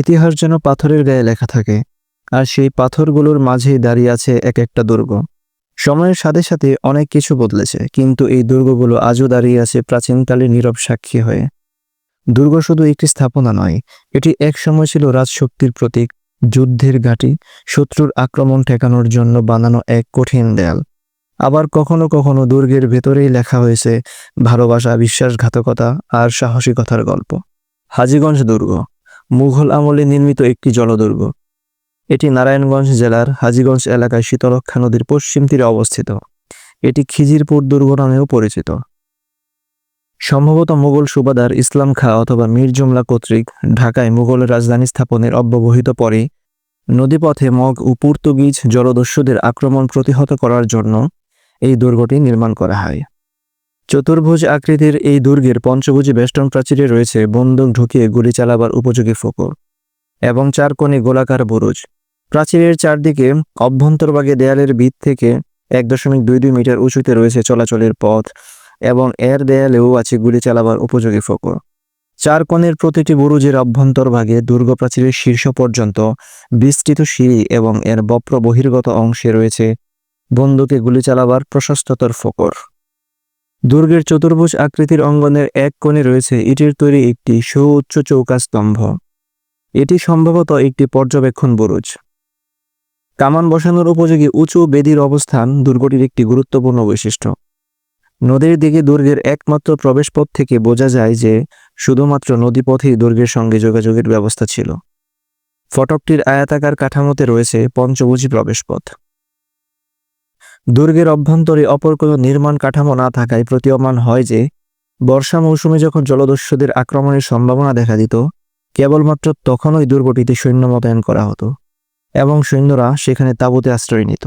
ইতিহাস যেন পাথরের গায়ে লেখা থাকে, আর সেই পাথরগুলোর মাঝেই দাঁড়িয়ে আছে এক একটা দুর্গ। সময়ের সাথে সাথে অনেক কিছু বদলেছে, কিন্তু এই দুর্গগুলো আজও দাঁড়িয়ে আছে প্রাচীনকালে নীরব সাক্ষী হয়ে। দুর্গ শুধু একটি স্থাপনা নয়, এটি এক সময় ছিল রাজশক্তির প্রতীক, যুদ্ধের ঘাঁটি, শত্রুর আক্রমণ ঠেকানোর জন্য বানানো এক কঠিন দেয়াল। আবার কখনো কখনো দুর্গের ভেতরেই লেখা হয়েছে ভালোবাসা, বিশ্বাসঘাতকতা আর সাহসিকতার গল্প। হাজীগঞ্জ দুর্গ মুঘল আমলে নির্মিত একটি জলদুর্গ। এটি নারায়ণগঞ্জ জেলার হাজীগঞ্জ এলাকায় শীতলক্ষা নদীর পশ্চিম তীরে অবস্থিত। এটি খিজিরপুর দুর্গ নামেও পরিচিত। সম্ভবত মুঘল সুবাদার ইসলাম খাঁ অথবা মীর জুমলা কর্তৃক ঢাকায় মুঘলের রাজধানী স্থাপনের অব্যবহিত পরে নদীপথে মগ ও পর্তুগিজ জলদস্যুদের আক্রমণ প্রতিহত করার জন্য এই দুর্গটি নির্মাণ করা হয়। চতুর্ভুজ আকৃতির এই দুর্গের পঞ্চভুজী বেষ্টন প্রাচীরে রয়েছে, বন্দুক ঢুকিয়ে গুলি চালাবার উপযোগী ফোকর এবং চার কোণে গোলাকার বুরুজ। প্রাচীরের চারদিকে অভ্যন্তরভাগে দেয়ালের ভিত থেকে এক দশমিক দুই দুই মিটার উঁচুতে রয়েছে চলাচলের পথ এবং এর দেয়ালেও আছে গুলি চালাবার উপযোগী ফোকর। চার কোণের প্রতিটি বুরুজের অভ্যন্তরভাগে দুর্গ প্রাচীরের শীর্ষ পর্যন্ত বিস্তৃত সিঁড়ি এবং এর বপ্র বহির্গত অংশে রয়েছে বন্দুকে গুলি চালাবার প্রশস্ততর ফোকর। দুর্গের চতুর্ভুজ আকৃতির অঙ্গনের এক কোণে রয়েছে ইটের তৈরি একটি সুউচ্চ চৌকা স্তম্ভ। এটি সম্ভবত একটি পর্যবেক্ষণ বুরুজ। কামান বসানোর উপযোগী উঁচু বেদির অবস্থান দুর্গটির একটি গুরুত্বপূর্ণ বৈশিষ্ট্য। নদীর দিকে দুর্গের একমাত্র প্রবেশপথ থেকে বোঝা যায় যে শুধুমাত্র নদীপথেই দুর্গের সঙ্গে যোগাযোগের ব্যবস্থা ছিল। ফটকটির আয়াতাকার কাঠামোতে রয়েছে পঞ্চভুজী প্রবেশপথ। দুর্গের অভ্যন্তরে অপর কোনো নির্মাণ কাঠামো না থাকায় প্রতীয়মান হয় যে, বর্ষা মৌসুমে যখন জলদস্যুদের আক্রমণের সম্ভাবনা দেখা দিত, কেবলমাত্র তখনই দুর্গটিতে সৈন্য মোতায়েন করা হতো এবং সৈন্যরা সেখানে তাঁবুতে আশ্রয় নিত।